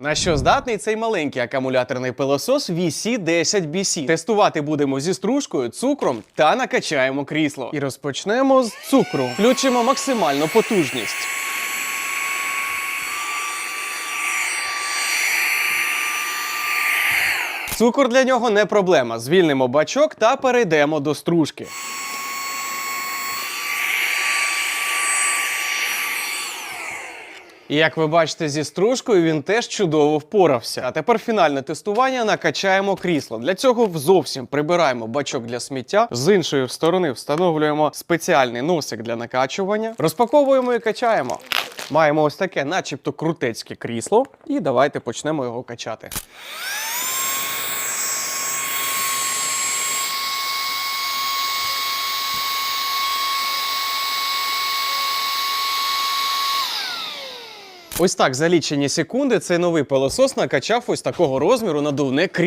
На що здатний цей маленький акумуляторний пилосос VC10BC? Тестувати будемо зі стружкою, цукром та накачаємо крісло. І розпочнемо з цукру. Включимо максимальну потужність. Цукор для нього не проблема. Звільнимо бачок та перейдемо до стружки. І як ви бачите, зі стружкою він теж чудово впорався. А тепер фінальне тестування накачаємо крісло. Для цього зовсім прибираємо бачок для сміття. З іншої сторони встановлюємо спеціальний носик для накачування. Розпаковуємо і качаємо. Маємо ось таке, начебто, крутецьке крісло. І давайте почнемо його качати. Ось так за лічені секунди цей новий пилосос накачав ось такого розміру надувне крісло.